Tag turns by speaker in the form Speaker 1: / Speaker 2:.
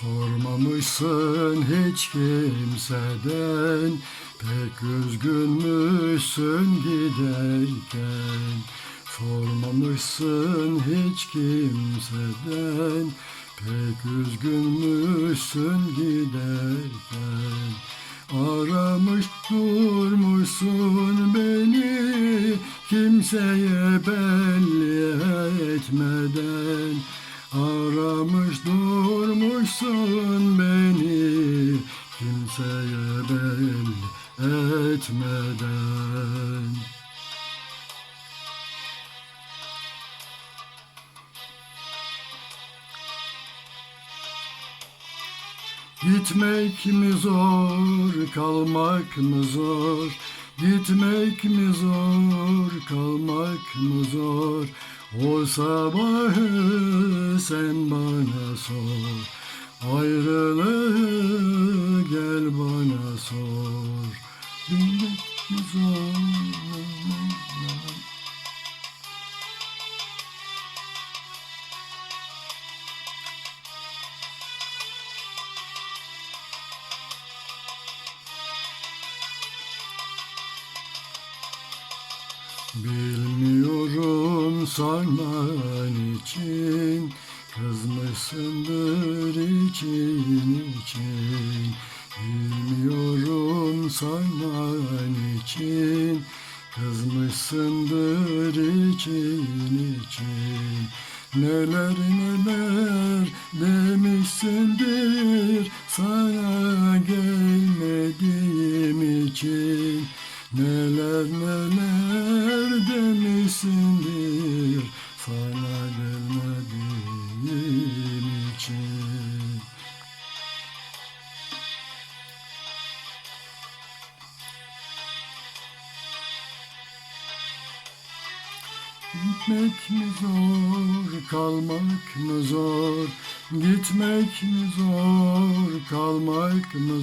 Speaker 1: Sormamışsın hiç kimseden Pek üzgünmüşsün giderken. Sormamışsın hiç kimseden Pek üzgünmüşsün giderken. Aramış durmuşsun beni Kimseye belli beni Kimseye belli etmeden Gitmek mi zor, kalmak mı zor? Gitmek mi zor, kalmak mı zor? O sabahı sen bana sor. Ayrılığı gel bana sor. Zor? Bilmiyorum sana için için Bilmiyorum sana için. Kızmışsındır için için. Neler neler demişsindir Sana gelmediğim için. Neler neler Gitmek mi zor, kalmak mı zor? Gitmek mi zor, kalmak mı zor?